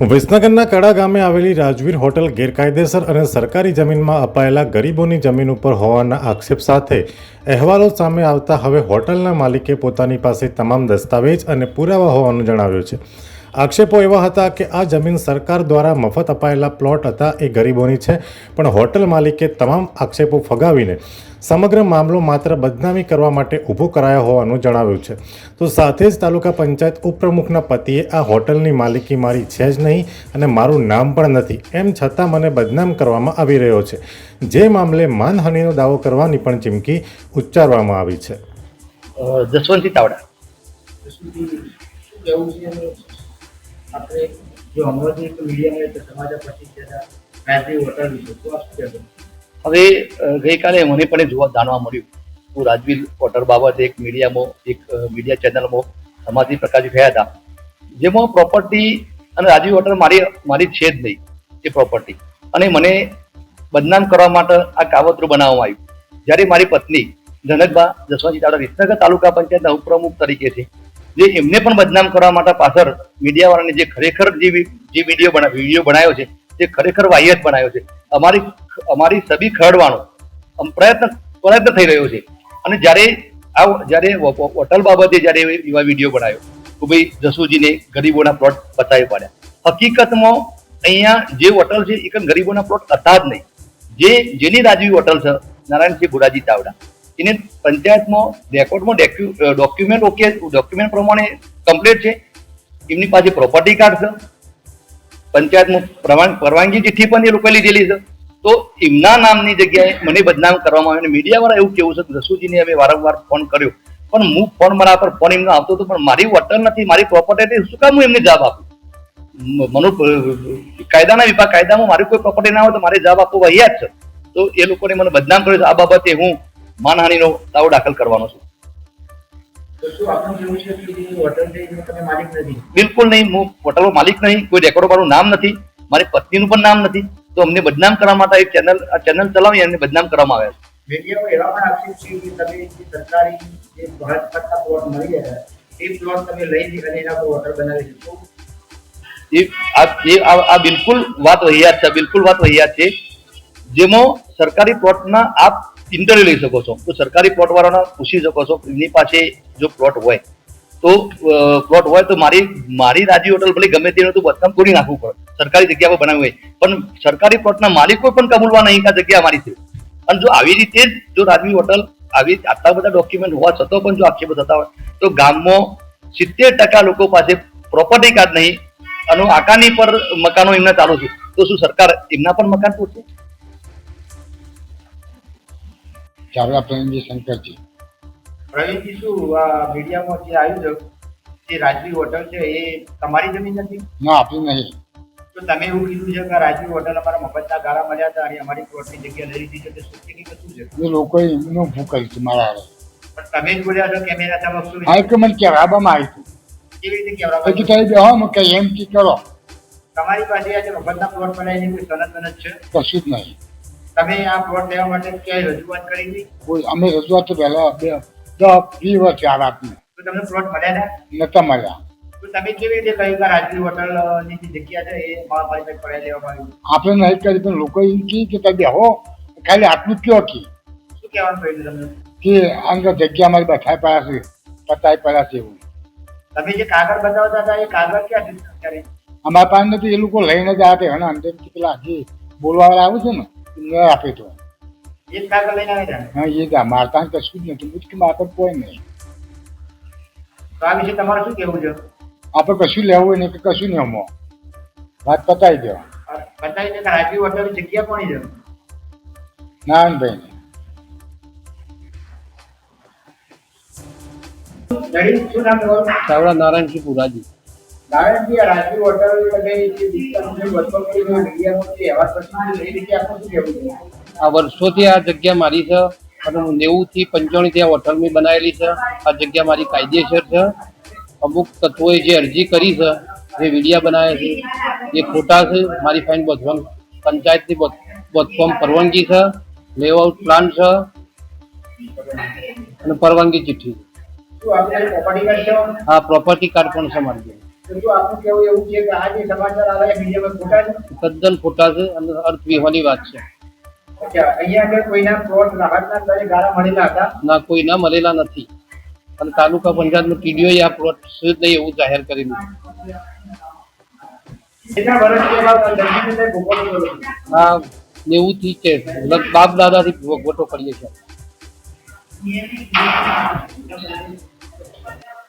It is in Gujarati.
વિસનગરના કડા ગામે આવેલી રાજવીર હોટલ ગેરકાયદેસર અને સરકારી જમીનમાં અપાયેલા ગરીબોની જમીન ઉપર હોવાના આક્ષેપ સાથે અહેવાલો સામે આવતા હવે હોટલના માલિકે પોતાની પાસે તમામ દસ્તાવેજ અને પુરાવા હોવાનું જણાવ્યું છે. આક્ષેપો એવા હતા કે આ જમીન સરકાર દ્વારા મફત અપાયેલા પ્લોટ હતા એ ગરીબોની છે. પણ હોટલ માલિકે તમામ આક્ષેપો ફગાવીને સમગ્ર મામલો માત્ર બદનામી કરવા માટે ઊભો કરાયો હોવાનું જણાવ્યું છે. તો સાથે જ તાલુકા પંચાયત ઉપપ્રમુખના પતિએ આ હોટલની માલિકી મારી છે જ નહીં અને મારું નામ પણ નથી એમ છતાં મને બદનામ કરવામાં આવી રહ્યો છે. જે મામલે માનહાનિનો દાવો કરવાની પણ ચીમકી ઉચ્ચારવામાં આવી છે. અ, જસવંતસિંહ આપણે જો અમદાવાદની મીડિયા મળે તો પછી કહેતા રાજવી હોટલ વિશે શું આપશે હવે ગઈકાલે મને પણ જોવા જાણવા મળ્યું. હું રાજવીર હોટલ બાબતે એક મીડિયામાં, એક મીડિયા ચેનલમાં સમાજથી પ્રકાશિત થયા હતા. જેમાં પ્રોપર્ટી અને રાજવી હોટલ મારી મારી છે જ નહીં, એ પ્રોપર્ટી અને મને બદનામ કરવા માટે આ કાવતરું બનાવવામાં આવ્યું. જ્યારે મારી પત્ની જનકબા જસવંતજી ચાવડા વિસનગર તાલુકા પંચાયતના ઉપપ્રમુખ તરીકે છે. જે એમને પણ બદનામ કરવા માટે પાછળ મીડિયાવાળાને જે ખરેખર જે જે વીડિયો બના, વીડિયો બનાવ્યો છે તે ખરેખર વાહિયાત બનાવ્યો છે, અમારી અમારી સભી ખરડવાનો પ્રયત્ન પ્રયત્ન થઈ રહ્યો છે. અને જ્યારે આ જ્યારે હોટલ બાબતે જ્યારે એવા વીડિયો બનાવ્યો કે ભાઈ જસુજીને ગરીબોના પ્લોટ બતાવી પાડ્યા. હકીકતમાં અહીંયા જે હોટલ છે એ ગરીબોના પ્લોટ હતા જ નહીં. જે, જેની રાજવી હોટલ છે, નારાયણસિંહ ગુરાજી ચાવડા. એને પંચાયતમાં રેકોર્ડમાં ડોક્યુમેન્ટ ઓકે ડોક્યુમેન્ટ પ્રમાણે કમ્પ્લીટ છે. એમની પાસે પ્રોપર્ટી કાર્ડ છે. પંચાયતમાં પરવાન- પરવાનગી ચિઠ્ઠી પણ એ લોકોએ લીધેલી છે. તો એમના નામની જગ્યાએ મને બદનામ કરવામાં આવ્યો અને મીડિયાવાળા એવું કેવું છે કે રસુજીને અમે વારંવાર ફોન કર્યો. પણ હું ફોન મારા પર ફોન એમનો આવતો હતો, પણ મારી વોટર નથી, મારી પ્રોપર્ટી શું કામ હું એમને જવાબ આપું? મનો કાયદાના વિભાગ, કાયદામાં મારી કોઈ પ્રોપર્ટી ના હોય તો મારે જવાબ આપવો વહિયા જ છે. તો એ લોકોને મને બદનામ કર્યો આ બાબતે હું માનહાનિનો દાવો દાખલ કરવાનો છું. બિલકુલ નહીં હું હોટલનો માલિક નહીં કોઈ રેકોર્ડો મારું નામ નથી મારી પત્નીનું પણ નામ નથી તો અમને બદનામ કરવા માટે એક ચેનલ આ ચેનલ ચલાવી અને બદનામ કરવામાં આવ્યા છે. આ એ આ આ બિલકુલ વાત વહિયાત છે બિલકુલ વાત વહિયાત છે. જેમાં સરકારી પ્લોટના આપ ઇન્ટરવ્યુ લઈ શકો છો, તો સરકારી પ્લોટ વાળાને પૂછી શકો છો એમની પાસે જો પ્લોટ હોય. તો પ્લોટ હોય તો મારી મારી રાજી હોટલ ભલે ગમે તેનું તો બદનામ તોડી નાખવું પડે. સરકારી જગ્યા પર બનાવવી હોય. પણ સરકારી પ્લોટના માલિકો પણ કબૂલવા નહીં આ જગ્યા અમારી છે. અને જો આવી રીતે જ, જો રાજવી હોટલ આવી આટલા બધા ડોક્યુમેન્ટ હોવા છતાં પણ જો આક્ષેપો થતા હોય, તો ગામમાં સિત્તેર ટકા લોકો પાસે પ્રોપર્ટી કાર્ડ નહીં. અને આકાની પર મકાનો એમના ચાલુ છે. તો શું સરકાર એમના પણ મકાન પૂછશે ચાવડા પ્રવીણજી શંકરજી પ્રવીણજી શું આ મીડિયામાં જે આવ્યું છે જે રાજવી હોટલ છે એ તમારી જમીન નથી? ના આપણી નહીં. તો તમે એવું કીધું છે કે રાજવી હોટલ અમારા મફતના ગાળા મળ્યા હતા અને અમારી પ્લોટની જગ્યા લઈ લીધી છે તો શું કે શું છે? એ લોકોએ એમનો ભૂ કરી છે મારા પણ તમે જ બોલ્યા છો કેમેરા સમક્ષ શું આ કે મને કહેવામાં આવ્યું હતું કેવી રીતે કહેવા પછી તમે બેહો હું કઈ એમ કી કરો. તમારી પાસે આજે મફતના પ્લોટ બનાવીને કોઈ બનદ છે? કશું જ નહીં. તમે આ પ્લોટ લેવા માટે ક્યાંય રજૂઆત કરી હતી કોઈ અમે રજૂઆત તો પહેલા બે દસ વીસ વર્ષ ચાર આપને તો તમને પ્લોટ મળ્યા હતા? નતા મળ્યા. તો તમે કેવી રીતે કહ્યું કે રાજવી હોટલની જે જગ્યા છે એ મારી પાસે પડાવી લેવામાં આવી? આપણે નહીં કરી પણ લોકો એમ કહે કે તમે હો ખાલી આટલું કયો કે. શું કહેવાનું કહ્યું તમને? કે અંદર જગ્યા અમારી બઠાઈ પડ્યા છે પતાઈ પડ્યા છે એવું. તમે જે કાગળ બતાવતા હતા એ કાગળ ક્યાં છે? અત્યારે અમારા પાસે નથી એ લોકો લઈને જ આવે અને અંદર પેલા જે બોલવાવાળા આવે છે ને ન આપે તો એ જ કાગળ લઈને આવ્યા હતા હા એ આ મારતા કશું જ નથી. મુશ્કેલ મારે કોઈ નહીં. તો આ વિશે તમારે શું કહેવું છે? આપણે કશું લેવું હોય ને કે કશું નહીં અમો વાત પતાવી દે. કે રાજવી હોટલની જગ્યા કોની છે? નારાયણભાઈ ચાવડા નારાયણસિંહ પુરાજી. નારાયણજી આ રાજવી હોટલ આ વર્ષોથી આ જગ્યા મારી છે અને હું નેવું થી પંચાણું ત્યાં હોટલ મેં બનાવેલી છે. આ જગ્યા મારી કાયદેસર છે. અમુક તત્વોએ જે અરજી કરી છે જે વિડીયા બનાવે છે એ ખોટા છે. મારી ફાઇન બધવાનું પંચાયતની બધફોર્મ પરવાનગી છે. લેઆઉટ પ્લાન છે. અને પરવાનગી ચિઠ્ઠી હા પ્રોપર્ટી કાર્ડ આ પ્રોપર્ટી કાર્ડ પણ છે મારી તદ્દન ખોટા છે અને અર્થ વિહોણી વાત છે. ના કોઈ ના મળેલા નથી. અને તાલુકા પંચાયતનું ટીડીઓએ આ પ્લોટ છે નહીં એવું જાહેર કરેલું હા નેવું થી છે? બાપ દાદાથી ભોગવટો કરીએ છીએ.